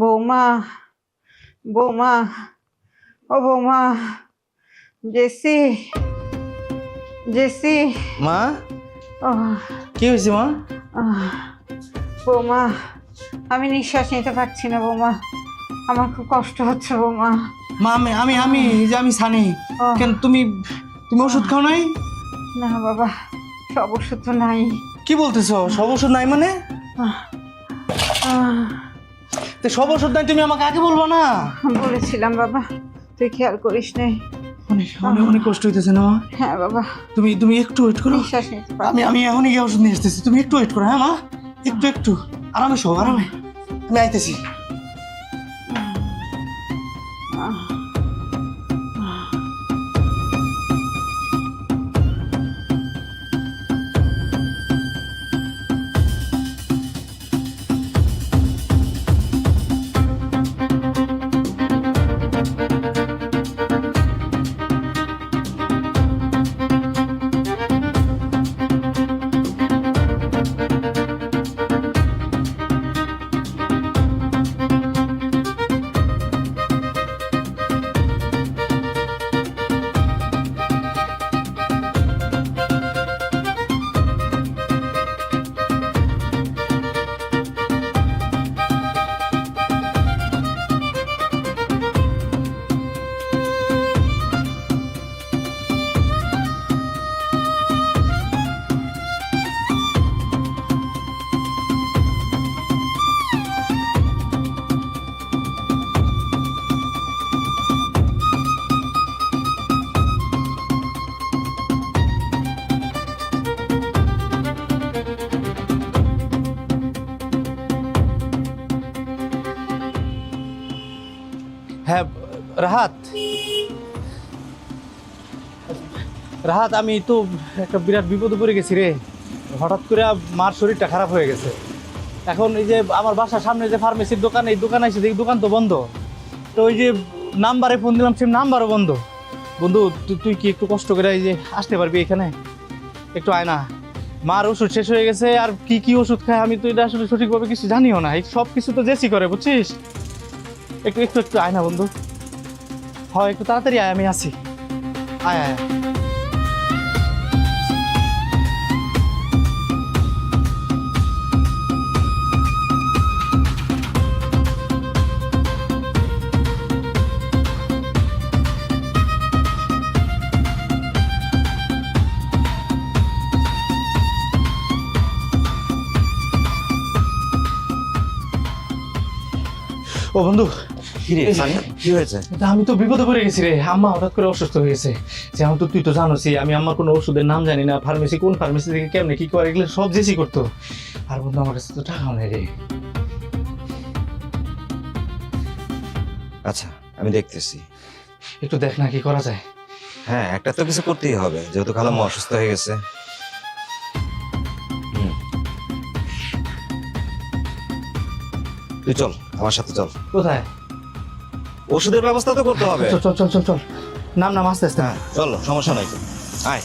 বৌমা বৌমা ও বৌমা জেসি জেসি মা? কি হয়েছে মা? বৌমা আমি নিঃশ্বাস নিতে পারছি না বৌমা। আমার খুব কষ্ট হচ্ছে বৌমা। মা আমি আমি আমি যে আমি সানি। কেন তুমি তুমি ওষুধ খাও নাই? না বাবা সব ওষুধ তো নাই। কি বলতেছ? সব ওষুধ নাই মানে? তো সব ওষুধ নাই তুমি আমাকে আগে বলব না? বলেছিলাম বাবা তুই খেয়াল করিস নাই অনেক অনেক কষ্ট হইতেছে না মা? হ্যাঁ বাবা। তুমি তুমি একটু ওয়েট করো। আমি আমি এখনই গিয়ে ওষুধ নিয়ে আসতেছি। তুমি একটু ওয়েট করো হ্যাঁ মা? একটু একটু। আরামে সব আরামে। আমি আইতেছি। হ্যাঁ রাহাত। রাহাত, আমি তো একটা বিরাট বিপদে পড়ে গেছি রে। হঠাৎ করে মার শরীরটা খারাপ হয়ে গেছে। এখন এই যে আমার বাসার সামনে যে ফার্মেসির দোকান, এই দোকান আছে দেখি দোকান তো বন্ধ। তো ওই যে নাম্বারে ফোন দিলাম সে নাম্বারও বন্ধ। বন্ধু তুই কি একটু কষ্ট করে এই যে আসতে পারবি এখানে? একটু আয় না। মার ওষুধ শেষ হয়ে গেছে, আর কি কি ওষুধ খায় আমি তো এটা আসলে সঠিকভাবে কিছু জানিও না। এই সব কিছু তো জেসি করে, বুঝছিস? একটু একটু একটু আয় না বন্ধু। হয় একটু তাড়াতাড়ি আয় আমি আছি আয় আয়। ও বন্ধু কিরে এই- কি হয়েছে? আমি তো বিপদে পড়ে গেছি রে। আম্মা হঠাৎ করে অসুস্থ হয়ে গেছে। যেমন তো তুই তো জানোসই আমি আম্মার কোনো ওষুধের নাম জানি না ফার্মেসি কোন ফার্মেসি থেকে কেমনে কি করে এগুলো সব জেসি করতো। আর বন্ধু আমার কাছে তো টাকাও নেই রে। আচ্ছা আমি দেখতেছি। একটু দেখ না কি করা যায়। হ্যাঁ একটা তো কিছু করতেই হবে। যেহেতু খালাম্মা অসুস্থ হয়ে গেছে। তুই চল আমার সাথে চল। কোথায়? ওষুধের ব্যবস্থা তো করতে হবে। চল চল চল চল চল। নাম নাম আস্তে আস্তে। হ্যাঁ চল সমস্যা নাই। আয়।